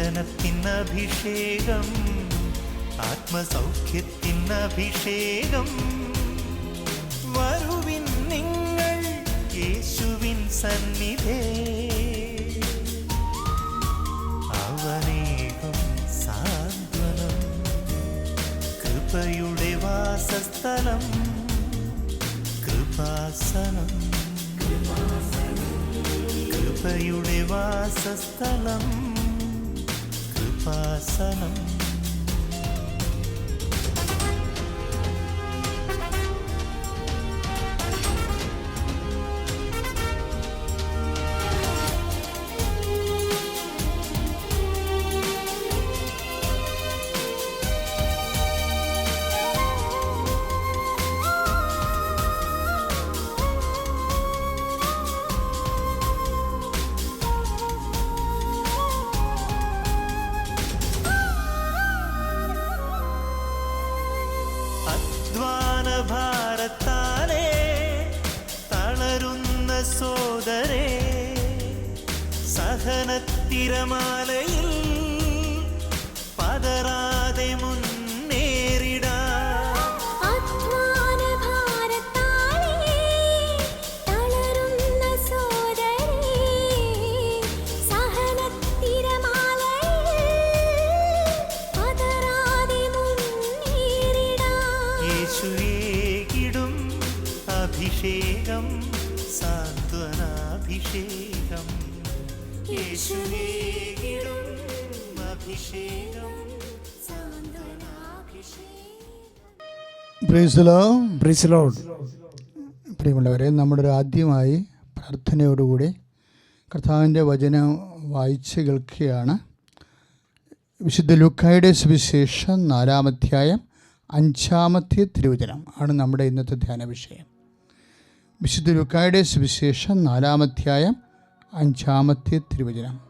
വചനത്തിന് അഭിഷേകം ആത്മസൗഖ്യത്തിന് അഭിഷേകം വരുവിൻ നിങ്ങൾ യേശുവിൻ സന്നിധേ. അവനേകം സാന്ത്വനം കൃപയുടെ വാസസ്ഥലം കൃപാസനം. കൃപയുടെ വാസസ്ഥലം. കൃപാസനം My. പ്രിയമുള്ളവരെ നമ്മുടെ ഒരു ആദ്യമായി പ്രാർത്ഥനയോടുകൂടി കർത്താവിന്റെ വചനം വായിച്ച് കേൾക്കുകയാണ്. വിശുദ്ധ ലുക്കായുടെ സുവിശേഷം നാലാമധ്യായം അഞ്ചാമത്തെ തിരുവചനം ആണ് നമ്മുടെ ഇന്നത്തെ ധ്യാന വിഷയം. വിശുദ്ധ ലുക്കായുടെ സുവിശേഷം നാലാമധ്യായം അഞ്ചാമത്തെ തിരുവചനം.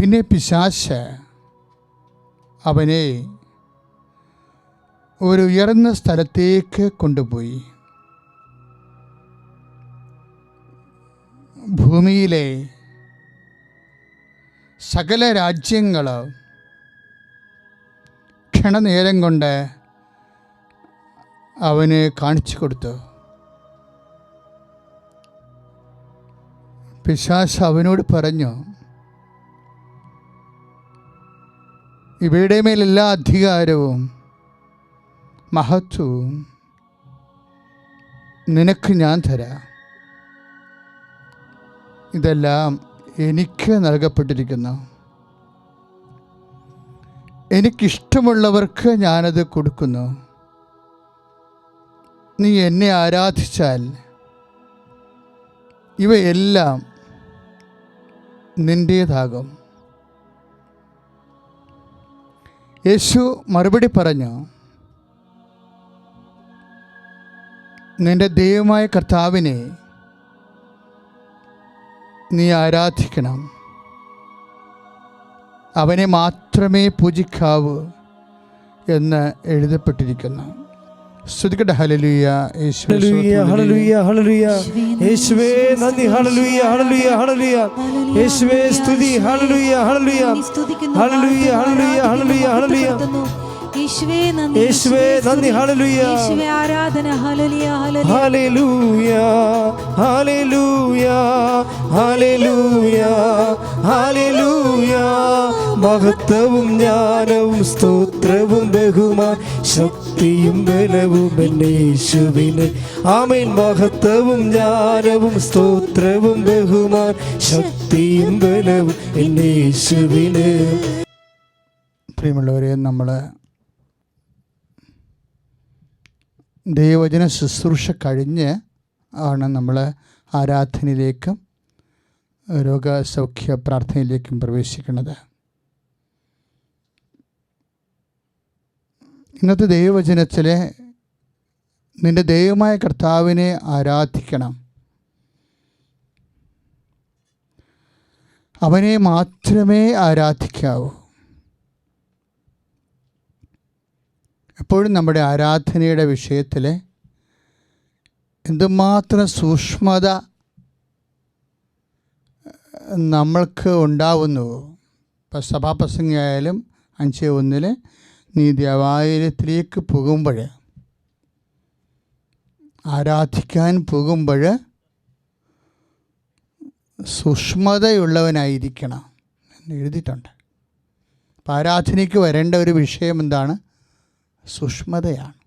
പിന്നെ പിശാശ് അവനെ ഒരു ഉയർന്ന സ്ഥലത്തേക്ക് കൊണ്ടുപോയി. ഭൂമിയിലെ സകല രാജ്യങ്ങൾ ക്ഷണനേരം കൊണ്ട് അവന് കാണിച്ചു കൊടുത്തു. പിശാസ് അവനോട് പറഞ്ഞു ഇവയുടെ മേലെല്ലാ അധികാരവും മഹത്വവും നിനക്ക് ഞാൻ തരാം. ഇതെല്ലാം എനിക്ക് നൽകപ്പെട്ടിരിക്കുന്നു. എനിക്കിഷ്ടമുള്ളവർക്ക് ഞാനത് കൊടുക്കുന്നു. നീ എന്നെ ആരാധിച്ചാൽ ഇവയെല്ലാം നിന്റേതാകും യേശു മറുപടി പറഞ്ഞു നിന്റെ ദൈവമായ കർത്താവിനെ നീ ആരാധിക്കണം. അവനെ മാത്രമേ പൂജിക്കാവൂ എന്ന് എഴുതപ്പെട്ടിരിക്കുന്നു. ശ്രുതിക്കട്ടെ ഹലലുയ യേശുവേ നന്ദി. Hallelujah hallelujah hallelujah. യേശുവേ സ്തുതി. യേശുവേ നന്ദി ഹല്ലേലൂയ. യേശുവേ ആരാധന. Hallelujah hallelujah. ഹല്ലേലൂയ. ഹല്ലേലൂയ. മഹത്വവും ജ്ഞാനവും സ്തോത്രവും ബഹുമാൻ ശക്തിയും ബലവും എന്നെ യേശുവിന് ആമേൻ. മഹത്വവും ജ്ഞാനവും സ്തോത്രവും ബഹുമാൻ ശക്തിയും ബലവും എന്നെ യേശുവിന് പ്രിയമുള്ളവരെ നമ്മൾ ദൈവവചന ശുശ്രൂഷ കഴിഞ്ഞ് ആണ് നമ്മൾ ആരാധനയിലേക്കും രോഗസൗഖ്യ പ്രാർത്ഥനയിലേക്കും പ്രവേശിക്കുന്നത്. ഇന്നത്തെ ദൈവവചനത്തിൽ നിന്റെ ദൈവമായ കർത്താവിനെ ആരാധിക്കണം. അവനെ മാത്രമേ ആരാധിക്കാവൂ. എപ്പോഴും നമ്മുടെ ആരാധനയുടെ വിഷയത്തിൽ എന്തുമാത്രം സൂക്ഷ്മത നമ്മൾക്ക് ഉണ്ടാവുന്നു ഇപ്പം സഭാപ്രസംഗിയായാലും അഞ്ച് ഒന്നിൽ നീ ദേവാലയത്തിലേക്ക് പോകുമ്പോൾ ആരാധിക്കാൻ പോകുമ്പോൾ സൂക്ഷ്മതയുള്ളവനായിരിക്കണം എന്ന് എഴുതിയിട്ടുണ്ട്. അപ്പം ആരാധനയ്ക്ക് വരേണ്ട ഒരു വിഷയം എന്താണ്? സൂക്ഷ്മതയാണ്.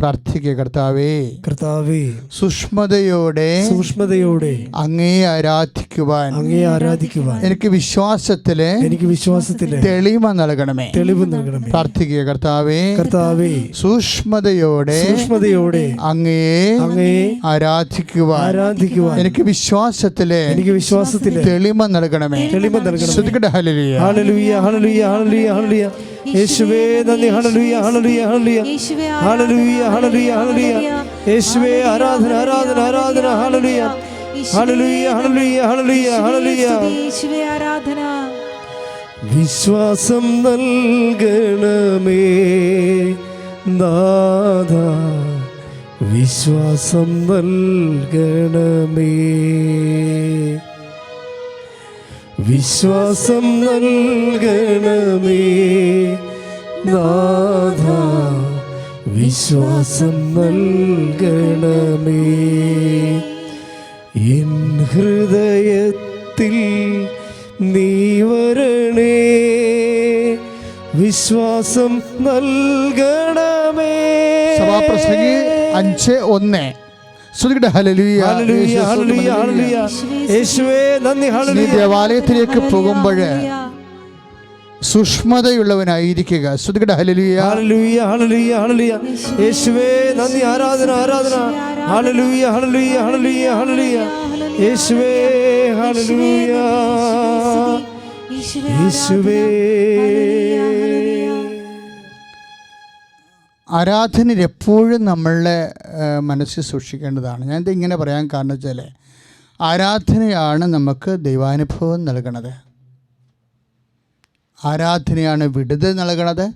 പ്രാർത്ഥിക്കുക കർത്താവേ. കർത്താവേ സൂക്ഷ്മതയോടെ സൂക്ഷ്മതയോടെ അങ്ങേ ആരാധിക്കുവാൻ അങ്ങേ ആരാധിക്കുവാൻ എനിക്ക് വിശ്വാസത്തിൽ എനിക്ക് വിശ്വാസത്തിൽ തെളിവ് നൽകണമേ. തെളിവ് നൽകണമേ. പ്രാർത്ഥിക്കുക കർത്താവേ. കർത്താവേ സൂക്ഷ്മതയോടെ സൂക്ഷ്മതയോടെ അങ്ങയെ അങ്ങയെ ആരാധിക്കുവാൻ ആരാധിക്കുവാൻ എനിക്ക് വിശ്വാസത്തിൽ എനിക്ക് വിശ്വാസത്തിൽ തെളിമ നൽകണമേ. തെളിമ നൽകണമേ. ശ്രദ്ധിക്കട്ടെ hallelujah. Hallelujah hallelujah hallelujah hallelujah. യേശുവേ നന്ദി. Hallelujah hallelujah. ഹല്ലേലൂയ യേശുവേ ഹല്ലേലൂയ ഹല്ലേലൂയ ഹല്ലേലൂയ യേശുവേ ആരാധന ആരാധന ആരാധന hallelujah hallelujah hallelujah hallelujah hallelujah യേശുവേ ആരാധന വിശ്വാസം നൽകണമേ നാഥ. വിശ്വാസം നൽകണമേ. വിശ്വാസം നൽകണമേ നാഥ. വിശ്വാസം നൽകണമേ. എൻ ഹൃദയത്തിൽ നീ വരണേ. വിശ്വാസം നൽകണമേ. സഭാപ്രസംഗി അഞ്ച് ഒന്ന്. ശ്രദ്ധിക്കട്ടെ ഹല്ലേലൂയ. Hallelujah hallelujah hallelujah. യേശുവേ നന്ദി നീ ഹല്ലേലൂയ. ദേവാലയത്തിലേക്ക് പോകുമ്പോൾ യേശുവേ നന്ദി ആരാധന ആരാധന. യേശുവേ യേശുവേ. ആരാധനയിൽ എപ്പോഴും നമ്മളുടെ മനസ്സിൽ സൂക്ഷിക്കേണ്ടതാണ്. ഞാൻ ഇത് ഇങ്ങനെ പറയാൻ കാരണം വെച്ചാൽ ആരാധനയാണ് നമുക്ക് ദൈവാനുഭവം നൽകണത്. ആരാധനയാണ് വിടുതൽ നൽകണത്?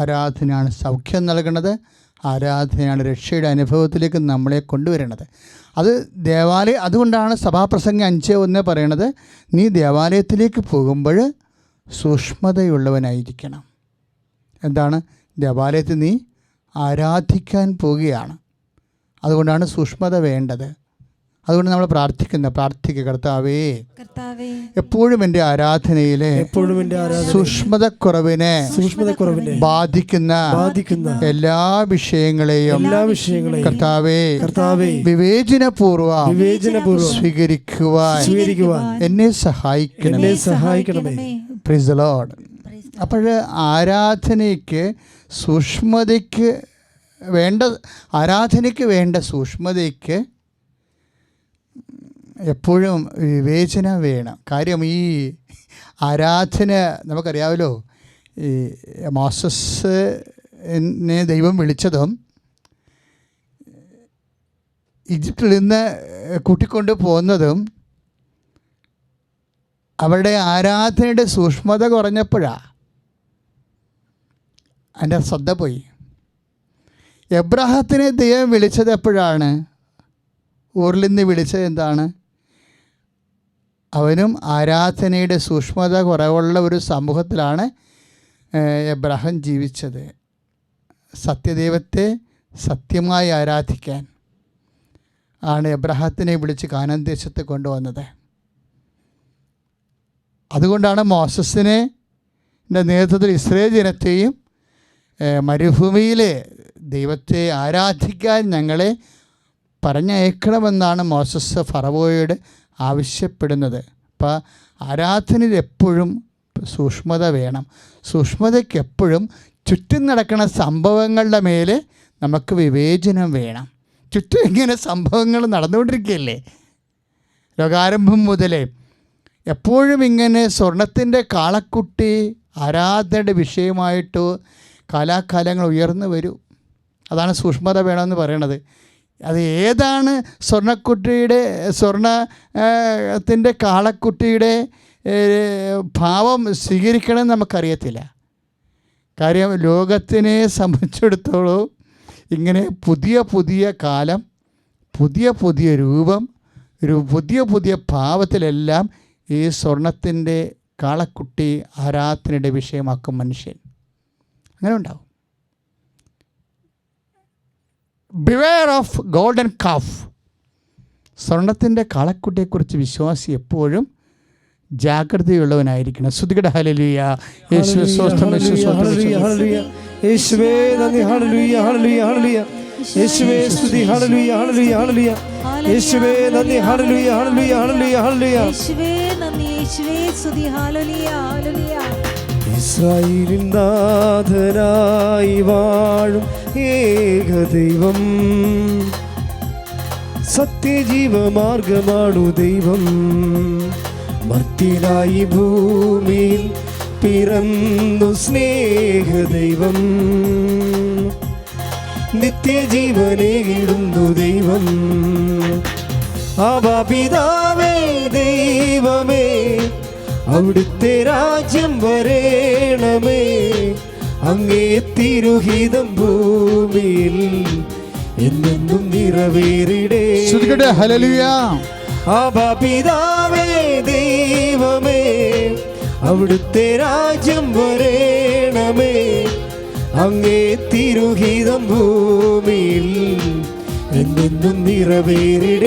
ആരാധനയാണ് സൗഖ്യം നൽകണത്? ആരാധനയാണ് രക്ഷയുടെ അനുഭവത്തിലേക്ക് നമ്മളെ കൊണ്ടുവരണത്. അത് ദേവാലയ അതുകൊണ്ടാണ് സഭാപ്രസംഗം അഞ്ച് ഒന്ന് പറയണത് നീ ദേവാലയത്തിലേക്ക് പോകുമ്പോൾ സൂക്ഷ്മതയുള്ളവനായിരിക്കണം. എന്താണ്? ദേവാലയത്തിൽ നീ ആരാധിക്കാൻ പോവുകയാണ്. അതുകൊണ്ടാണ് സൂക്ഷ്മത വേണ്ടത്. അതുകൊണ്ട് നമ്മൾ പ്രാർത്ഥിക്കുന്ന പ്രാർത്ഥിക്കുക കർത്താവേ എപ്പോഴും എന്റെ ആരാധനയിലെ എപ്പോഴും എന്റെ സൂക്ഷ്മതക്കുറവിനെ ബാധിക്കുന്ന ബാധിക്കുന്ന എല്ലാ വിഷയങ്ങളെയും എല്ലാ വിഷയങ്ങളെയും കർത്താവേ കർത്താവേ വിവേചനപൂർവ വിവേചനപൂർവ സ്വീകരിക്കുവാൻ സ്വീകരിക്കുവാൻ എന്നെ സഹായിക്കണം എന്നെ സഹായിക്കണമേ. പ്രിസ് ലോർഡ് അപ്പോൾ ആരാധനയ്ക്ക് സൂക്ഷ്മതയ്ക്ക് വേണ്ട ആരാധനയ്ക്ക് വേണ്ട സൂക്ഷ്മതയ്ക്ക് എപ്പോഴും വിവേചന വേണം. കാര്യം ഈ ആരാധന നമുക്കറിയാമല്ലോ ഈ മോസസിനെ ദൈവം വിളിച്ചതും ഈജിപ്തിൽ നിന്ന് കൂട്ടിക്കൊണ്ട് പോകുന്നതും അവരുടെ ആരാധനയുടെ സൂക്ഷ്മത കുറഞ്ഞപ്പോഴാണ് എന്റെ ശ്രദ്ധ പോയി. എബ്രാഹത്തിനെ ദൈവം വിളിച്ചത് എപ്പോഴാണ്? ഊരിൽ നിന്ന് വിളിച്ചത് എന്താണ്? അവനും ആരാധനയുടെ സൂക്ഷ്മത കുറവുള്ള ഒരു സമൂഹത്തിലാണ് എബ്രഹാം ജീവിച്ചത്. സത്യദൈവത്തെ സത്യമായി ആരാധിക്കാൻ ആണ് എബ്രഹത്തിനെ വിളിച്ച് കാനാൻ ദേശത്ത് കൊണ്ടുവന്നത്. അതുകൊണ്ടാണ് മോസസിനെ നേതൃത്വത്തിൽ ഇസ്രേ ജനത്തെയും മരുഭൂമിയിലെ ദൈവത്തെ ആരാധിക്കാൻ ഞങ്ങളെ പറഞ്ഞയക്കണമെന്നാണ് മോസസ് ഫറവോയോട് ആവശ്യപ്പെടുന്നത്. അപ്പോൾ ആരാധനയിൽ എപ്പോഴും സൂക്ഷ്മത വേണം. സൂക്ഷ്മതയ്ക്ക് എപ്പോഴും ചുറ്റും നടക്കുന്ന സംഭവങ്ങളുടെ മേലെ നമുക്ക് വിവേചനം വേണം. ചുറ്റും ഇങ്ങനെ സംഭവങ്ങൾ നടന്നുകൊണ്ടിരിക്കുകയല്ലേ? ലോകാരംഭം മുതലേ എപ്പോഴും ഇങ്ങനെ സ്വർണത്തിന്റെ കാളക്കുട്ടി ആരാധനയുടെ വിഷയമായിട്ട് കാലാകാലങ്ങൾ ഉയർന്നു വരും. അതാണ് സൂക്ഷ്മത വേണമെന്ന് പറയണത്. അത് ഏതാണ് സ്വർണക്കുട്ടിയുടെ സ്വർണത്തിന്റെ കാളക്കുട്ടിയുടെ ഭാവം സ്വീകരിക്കണമെന്ന് നമുക്കറിയത്തില്ല. കാര്യം ലോകത്തിനെ സംബന്ധിച്ചിടത്തോളം ഇങ്ങനെ പുതിയ പുതിയ കാലം പുതിയ പുതിയ രൂപം പുതിയ പുതിയ ഭാവത്തിലെല്ലാം ഈ സ്വർണത്തിന്റെ കാളക്കുട്ടി ആരാധനയുടെ വിഷയമാക്കും മനുഷ്യൻ. അങ്ങനെ ഉണ്ടാവും ബിവെയർ ഓഫ് ഗോൾഡൻ കാഫ് സ്വർണത്തിന്റെ കളക്കുട്ടിയെക്കുറിച്ച് വിശ്വാസി എപ്പോഴും ജാഗ്രതയുള്ളവനായിരിക്കണം. ശ്രുതികട ഹലലിയ യേശു സ്വസ്ഥം യേശു. യേശുവേ നന്ദി ഹല്ലേലൂയ ഹല്ലേലൂയ ഹല്ലേലൂയ. യേശുവേ സ്തുതി ഹല്ലേലൂയ ഹല്ലേലൂയ ഹല്ലേലൂയ. യേശുവേ നന്ദി ഹല്ലേലൂയ ഹല്ലേലൂയ ഹല്ലേലൂയ ഹല്ലേലൂയ. യേശുവേ നന്ദി യേശുവേ സ്തുതി ഹല്ലേലൂയ ഹല്ലേലൂയ. ഇസ്രായേലിൻ നാഥനായി വാഴും ഏകദൈവം സത്യജീവമാർഗമാണു ദൈവം. മർത്തിനായി ഭൂമിയിൽ പിറന്നു സ്നേഹദൈവം. നിത്യജീവനേകിടുന്നു ദൈവം. ആവാപിതാവേ ദൈവമേ അവിടുത്തെ രാജ്യം വരേണമേ. അങ്ങേ തിരുഹിതം ഭൂമിയിൽ എന്നെന്നും നിറവേറിടേ. ആവാപിതാവേ ദൈവമേ അവിടുത്തെ രാജ്യം വരേണമേ. അങ്ങേ തിരുഹിതം ഭൂമിയിൽ എന്നെന്നും നിറവേറിടേണമേ.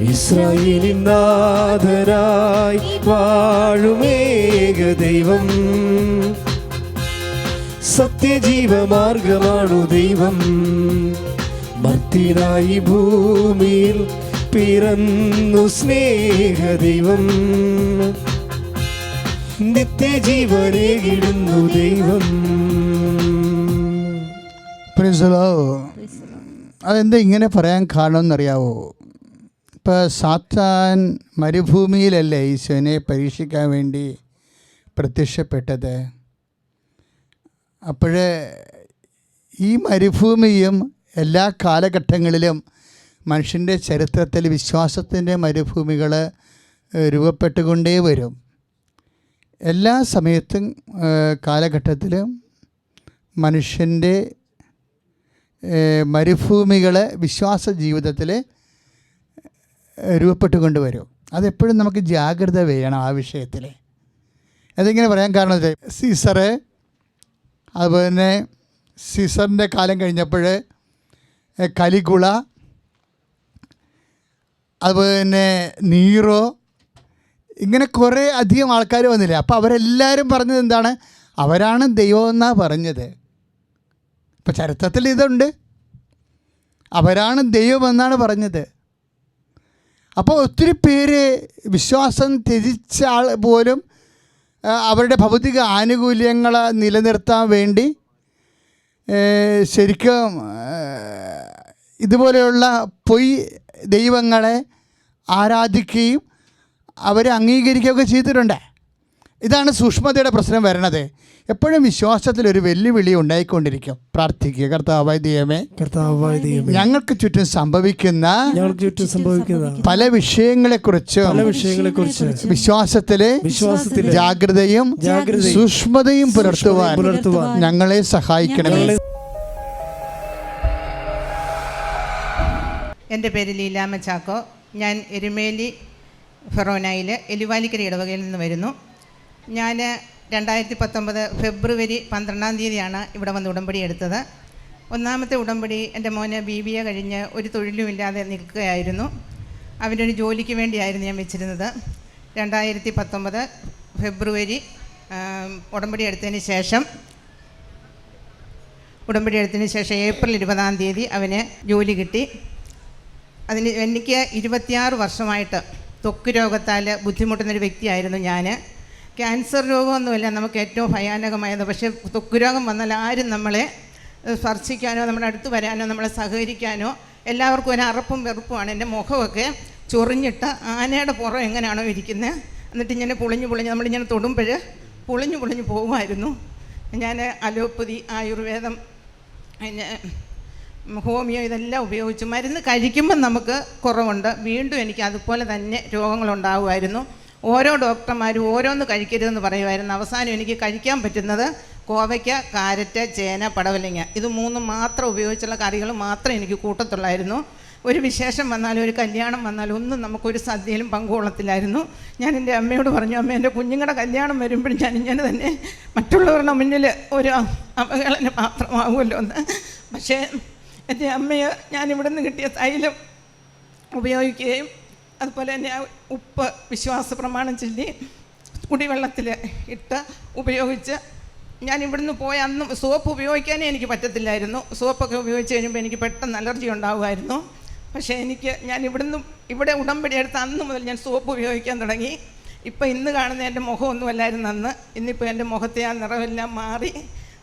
ഇസ്രായേലിൻ നാഥരായി വാഴുമേക ദൈവം. സത്യജീവമാർഗമാണു ദൈവം. ഭക്തിനായി ഭൂമിയിൽ പിറന്നു സ്നേഹദൈവം നിത്യജീവനേകിടുന്നു ദൈവം. അതെന്താ ഇങ്ങനെ പറയാൻ കാരണമെന്നറിയാവോ? ഇപ്പോൾ സാത്താൻ മരുഭൂമിയിലല്ലേ ഈശോനെ പരീക്ഷിക്കാൻ വേണ്ടി പ്രത്യക്ഷപ്പെട്ടത്? അപ്പോഴേ ഈ മരുഭൂമിയും എല്ലാ കാലഘട്ടങ്ങളിലും മനുഷ്യന്റെ ചരിത്രത്തിൽ വിശ്വാസത്തിന്റെ മരുഭൂമികൾ രൂപപ്പെട്ടുകൊണ്ടേ വരും. എല്ലാ സമയത്തും കാലഘട്ടത്തിലും മനുഷ്യന്റെ മരുഭൂമികളെ വിശ്വാസ ജീവിതത്തിൽ രൂപപ്പെട്ടുകൊണ്ട് വരും. അതെപ്പോഴും നമുക്ക് ജാഗ്രത വേണം ആ വിഷയത്തിൽ. അതിങ്ങനെ പറയാൻ കാരണം സീസറ് അതുപോലെ തന്നെ സീസറിന്റെ കാലം കഴിഞ്ഞപ്പോൾ കലികുള അതുപോലെ തന്നെ നീറോ ഇങ്ങനെ കുറേ അധികം ആൾക്കാർ വന്നില്ല. അപ്പോൾ അവരെല്ലാവരും പറഞ്ഞത് എന്താണ്? അവരാണ് ദൈവം എന്നാണ് പറഞ്ഞത്. ഇപ്പം ചരിത്രത്തിൽ ഇതുണ്ട്. അവരാണ് ദൈവം എന്നാണ് പറഞ്ഞത്. അപ്പോൾ ഒത്തിരി പേര് വിശ്വാസം ത്യജിച്ച ആൾ പോലും അവരുടെ ഭൗതിക ആനുകൂല്യങ്ങൾ നിലനിർത്താൻ വേണ്ടി ശരിക്കും ഇതുപോലെയുള്ള പൊയ് ദൈവങ്ങളെ ആരാധിക്കുകയും അവരെ അംഗീകരിക്കുകയൊക്കെ ചെയ്തിട്ടുണ്ട്. ഇതാണ് സൂക്ഷ്മതയുടെ പ്രശ്നം വരണത്. എപ്പോഴും വിശ്വാസത്തിൽ ഒരു വെല്ലുവിളി ഉണ്ടായിക്കൊണ്ടിരിക്കും. പ്രാർത്ഥിക്കുക കർത്താവായ ദൈവമേ. കർത്താവായ ദൈവമേ. ഞങ്ങൾക്ക് ചുറ്റും സംഭവിക്കുന്ന ഞങ്ങൾക്ക് ചുറ്റും സംഭവിക്കുന്ന പല വിഷയങ്ങളെക്കുറിച്ചും പല വിഷയങ്ങളെ കുറിച്ച് വിശ്വാസത്തിലെ വിശ്വാസത്തിൽ ജാഗ്രതയും സൂക്ഷ്മതയും പുലർത്തുവാൻ പുലർത്തുവാൻ ഞങ്ങളെ സഹായിക്കണമേ. എന്റെ പേര് ലീലാമ്മ ചാക്കോ ഞാൻ എരുമേലി ഫെറോനയിൽ എലിവാലിക്കര ഇടവകയിൽ നിന്ന് വരുന്നു. ഞാൻ രണ്ടായിരത്തി പത്തൊമ്പത് ഫെബ്രുവരി പന്ത്രണ്ടാം തീയതിയാണ് ഇവിടെ വന്ന് ഉടമ്പടി എടുത്തത്. ഒന്നാമത്തെ ഉടമ്പടി എന്റെ മോന് ബി ബി എ കഴിഞ്ഞ് ഒരു തൊഴിലുമില്ലാതെ നിൽക്കുകയായിരുന്നു. അവനൊരു ജോലിക്ക് വേണ്ടിയായിരുന്നു ഞാൻ വെച്ചിരുന്നത്. രണ്ടായിരത്തി പത്തൊമ്പത് ഫെബ്രുവരി ഉടമ്പടി എടുത്തതിന് ശേഷം ഉടമ്പടി എടുത്തതിന് ശേഷം ഏപ്രിൽ ഇരുപതാം തീയതി അവന് ജോലി കിട്ടി. അതിന് എനിക്ക് ഇരുപത്തിയാറ് വർഷമായിട്ട് ത്വക്ക് രോഗത്താൽ ബുദ്ധിമുട്ടുന്നൊരു വ്യക്തിയായിരുന്നു ഞാൻ ക്യാൻസർ രോഗമൊന്നുമില്ല. നമുക്ക് ഏറ്റവും ഭയാനകമായത്. പക്ഷേ ത്വക്ക് രോഗം വന്നാൽ ആരും നമ്മളെ സ്പർശിക്കാനോ നമ്മുടെ അടുത്ത് വരാനോ നമ്മളെ സഹകരിക്കാനോ എല്ലാവർക്കും ഒരു അറപ്പും വെറുപ്പുമാണ്. എന്റെ മുഖമൊക്കെ ചൊറിഞ്ഞിട്ട് ആനയുടെ പുറം എങ്ങനെയാണോ ഇരിക്കുന്നത് എന്നിട്ട് ഇങ്ങനെ പൊളിഞ്ഞ് പൊളിഞ്ഞ് നമ്മളിങ്ങനെ തൊടുമ്പോൾ പൊളിഞ്ഞ് പൊളിഞ്ഞ് പോകുമായിരുന്നു ഞാൻ അലോപ്പതി ആയുർവേദം പിന്നെ ഹോമിയോ ഇതെല്ലാം ഉപയോഗിച്ചു. മരുന്ന് കഴിക്കുമ്പം നമുക്ക് കുറവുണ്ട്. വീണ്ടും എനിക്ക് അതുപോലെ തന്നെ രോഗങ്ങളുണ്ടാകുമായിരുന്നു ഓരോ ഡോക്ടർമാരും ഓരോന്ന് കഴിക്കരുതെന്ന് പറയുമായിരുന്നു. അവസാനം എനിക്ക് കഴിക്കാൻ പറ്റുന്നത് കോവയ്ക്ക കാരറ്റ് ചേന പടവലിങ്ങ. ഇത് മൂന്നും മാത്രം ഉപയോഗിച്ചുള്ള കറികൾ മാത്രം എനിക്ക് കൂട്ടത്തുള്ളായിരുന്നു. ഒരു വിശേഷം വന്നാലും ഒരു കല്യാണം വന്നാലും ഒന്നും നമുക്കൊരു സദ്യയിലും പങ്കുകൊള്ളത്തില്ലായിരുന്നു ഞാൻ എന്റെ അമ്മയോട് പറഞ്ഞു അമ്മ എന്റെ കുഞ്ഞുങ്ങളുടെ കല്യാണം വരുമ്പോഴും ഞാൻ ഇങ്ങനെ തന്നെ മറ്റുള്ളവരുടെ മുന്നിൽ ഒരു അവഹേളന പാത്രമാകുമല്ലോ എന്ന്. പക്ഷേ എന്റെ അമ്മയെ ഞാൻ ഇവിടെ നിന്ന് കിട്ടിയ തൈലം ഉപയോഗിക്കുകയും അതുപോലെ തന്നെ ഉപ്പ് വിശ്വാസ പ്രമാണം ചൊല്ലി കുടിവെള്ളത്തിൽ ഇട്ട് ഉപയോഗിച്ച് ഞാൻ ഇവിടുന്ന് പോയ അന്നും സോപ്പ് ഉപയോഗിക്കാനേ എനിക്ക് പറ്റത്തില്ലായിരുന്നു. സോപ്പൊക്കെ ഉപയോഗിച്ച് കഴിയുമ്പോൾ എനിക്ക് പെട്ടെന്ന് അലർജി ഉണ്ടാകുമായിരുന്നു പക്ഷേ എനിക്ക് ഞാൻ ഇവിടുന്ന് ഇവിടെ ഉടമ്പടി എടുത്ത് അന്ന് മുതൽ ഞാൻ സോപ്പ് ഉപയോഗിക്കാൻ തുടങ്ങി. ഇപ്പം ഇന്ന് കാണുന്ന എന്റെ മുഖമൊന്നുമല്ലായിരുന്നു അന്ന്. ഇന്നിപ്പോൾ എന്റെ മുഖത്തെ ആ നിറമെല്ലാം മാറി.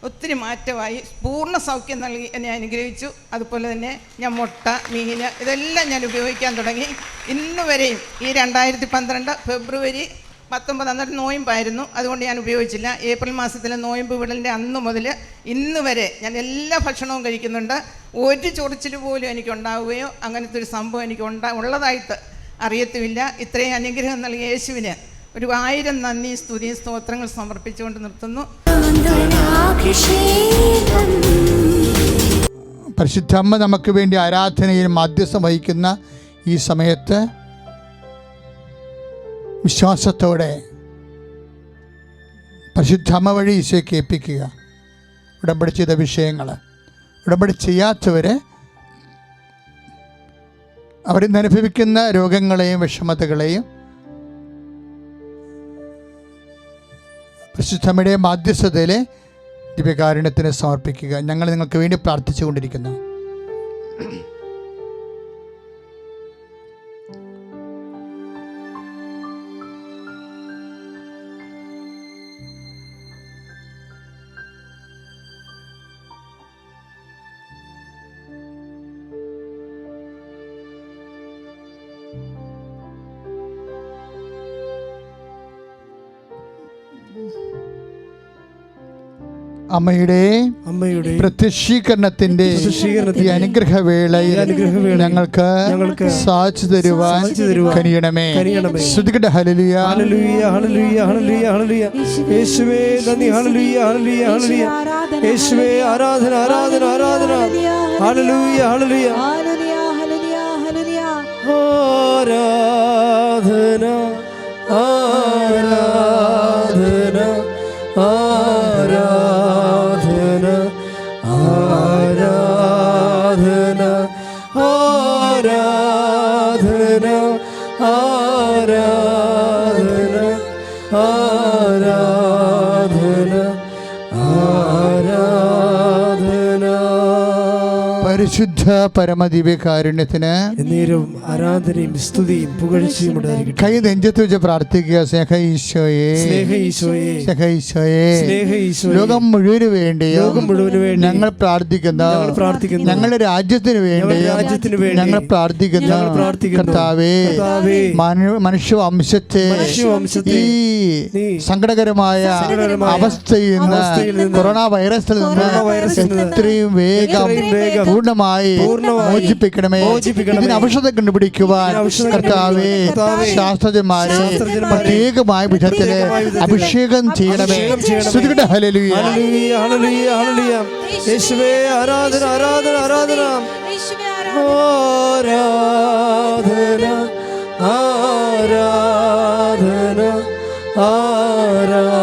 ഒത്തിരി മാറ്റമായി പൂർണ സൗഖ്യം നൽകി എന്നെ അനുഗ്രഹിച്ചു. അതുപോലെ തന്നെ ഞാൻ മുട്ട മീൻ ഇതെല്ലാം ഞാൻ ഉപയോഗിക്കാൻ തുടങ്ങി. ഇന്ന് വരെയും ഈ രണ്ടായിരത്തി പന്ത്രണ്ട് ഫെബ്രുവരി പത്തൊമ്പത് അന്നേരം നോയമ്പായിരുന്നു. അതുകൊണ്ട് ഞാൻ ഉപയോഗിച്ചില്ല. ഏപ്രിൽ മാസത്തിലെ നോയമ്പ് വിടലിന്റെ അന്ന് മുതൽ ഇന്ന് വരെ ഞാൻ എല്ലാ ഭക്ഷണവും കഴിക്കുന്നുണ്ട്. ഒരു ചൊറിച്ചിൽ പോലും എനിക്ക് ഉണ്ടാവുകയോ അങ്ങനത്തെ ഒരു സംഭവം എനിക്ക് ഉണ്ടാ ഉള്ളതായിട്ട് അറിയത്തുമില്ല. ഇത്രയും അനുഗ്രഹം നൽകിയ യേശുവിന് ഒരു ആയിരം നന്ദി സ്തുതി സ്തോത്രങ്ങൾ സമർപ്പിച്ചുകൊണ്ട് നിർത്തുന്നു. പരിശുദ്ധമ്മ നമുക്ക് വേണ്ടി ആരാധനയിൽ മാധ്യസ്ഥം വഹിക്കുന്ന ഈ സമയത്ത് വിശ്വാസത്തോടെ പരിശുദ്ധമ്മ വഴി ഈശോയെ കേൾപ്പിക്കുക. ഉടമ്പടി ചെയ്ത വിഷയങ്ങൾ ഉടമ്പടി ചെയ്യാത്തവരെ അവരിന്ന് അനുഭവിക്കുന്ന രോഗങ്ങളെയും വിഷമതകളെയും പരിശുദ്ധമ്മയുടെ മാധ്യസ്ഥതയിലെ ദിവ്യകാരുണ്യത്തിന് സമർപ്പിക്കുക. ഞങ്ങൾ നിങ്ങൾക്ക് വേണ്ടി പ്രാർത്ഥിച്ചുകൊണ്ടിരിക്കുന്നു. അമ്മയുടെ അമ്മയുടെ പ്രത്യക്ഷീകരണത്തിന്റെ ഈ അനുഗ്രഹവേളയിൽ ഞങ്ങൾക്ക് സാധിച്ചു തരുവാൻ കനിയണമേ. ശ്രുതികട ഹലലിയ ഹലലുയ ഹലലുയ ഹലലുയ യേശുവേ നന്ദി. ഹലലുയ ഹലലുയ യേശുവേ ആരാധന ആരാധന ആരാധന ഹലലുയ ഹലലുയ പരിശുദ്ധ പരമദിവ്യകാരുണ്യത്തിന് എന്നേരും ആരാധനയും സ്തുതിയും പുകഴ്ചയും ഉണ്ടായിരിക്കട്ടെ കൈ നെഞ്ചത്ത് വെച്ച് പ്രാർത്ഥിക്കുക സ്നേഹ ഈശോയെ സ്നേഹ ഈശോയെ സ്നേഹ ഈശോയെ സ്നേഹ ഈശോയെ ലോകം മുഴുവൻ വേണ്ടി ലോകം മുഴുവൻ വേണ്ടി ഞങ്ങൾ പ്രാർത്ഥിക്കുന്ന പ്രാർത്ഥിക്കുന്നു. ഞങ്ങളുടെ രാജ്യത്തിന് വേണ്ടി രാജ്യത്തിന് വേണ്ടി ഞങ്ങൾ പ്രാർത്ഥിക്കുന്ന. കർത്താവേ കർത്താവേ, മനു- മനുഷ്യവംശത്തെ ഈ സങ്കടകരമായ അവസ്ഥയിൽ നിന്ന് കൊറോണ വൈറസിൽ നിന്ന് എത്രയും വേഗം എത്രയും വേഗം പൂർണമായി മോചിപ്പിക്കണമേ. ഇതിന് ഔഷധം കണ്ടുപിടിക്കുവാൻ കർത്താവേ ശാസ്ത്രജ്ഞന്മാരെ പ്രത്യേകമായ വിധത്തിൽ അഭിഷേകം ചെയ്യണമേ. ആരാധന ആരാധന ആരാധന. ആരാധന ആരാധന ആരാധന.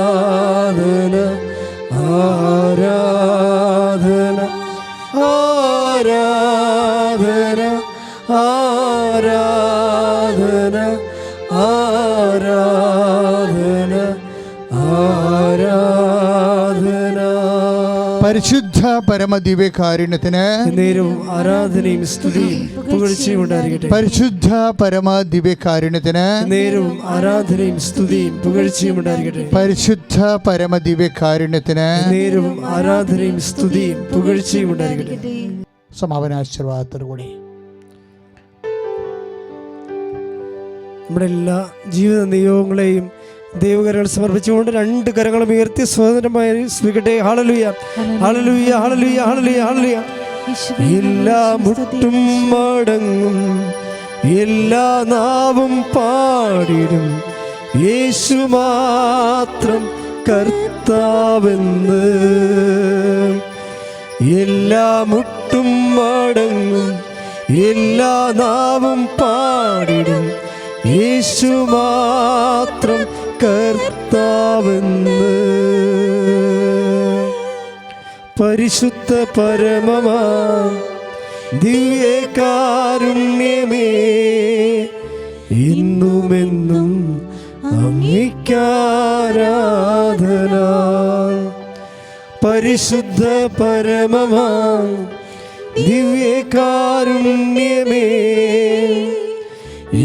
പരിശുദ്ധ പരമദിവ്യകാരുണ്യത്തിന് നേരവും ആരാധനയും സ്തുതിയും പുകഴ്ചയും ഉണ്ടായിരിക്കട്ടെ. പരിശുദ്ധ പരമദിവ്യകാരുണ്യത്തിന് നേരവും ആരാധനയും സ്തുതിയും പുകഴ്ചയും ഉണ്ടായിരിക്കട്ടെ. പരിശുദ്ധ പരമദിവ്യകാരുണ്യത്തിന് നേരവും ആരാധനയും സ്തുതിയും പുകഴ്ചയും ഉണ്ടായിരിക്കട്ടെ. നമ്മുടെ എല്ലാ ജീവിത നിയോഗങ്ങളെയും ദൈവകരങ്ങൾ സമർപ്പിച്ചുകൊണ്ട് രണ്ട് കരങ്ങളും ഉയർത്തി സ്വതന്ത്രമായി സ്വീകട്ടെ. ഹാളലുയ ഹാളലുയ ഹാളലുയ ഹാളലുയ ഹാളലുയ എല്ലാ മുട്ടും മടങ്ങും. എല്ലാ നാവും പാടിടും. യേശു മാത്രം കർത്താവെന്ന്. എല്ലാ മുട്ടും മടങ്ങും. എല്ലാ നാവും പാടിടും. യേശു മാത്രം കർത്താവെന്ന്. പരിശുദ്ധ പരമമാ ദിവ്യകാരുണ്യമേ ഇന്നുമെന്നും അംഗീകാരാധന പരിശുദ്ധ പരമമാ ദിവ്യകാരുണ്യമേ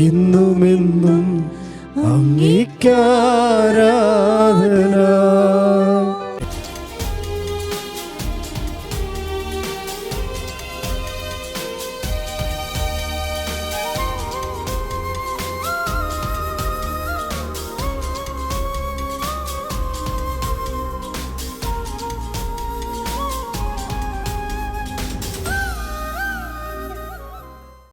ഇന്നുമെന്നും അംഗീകാരാധന.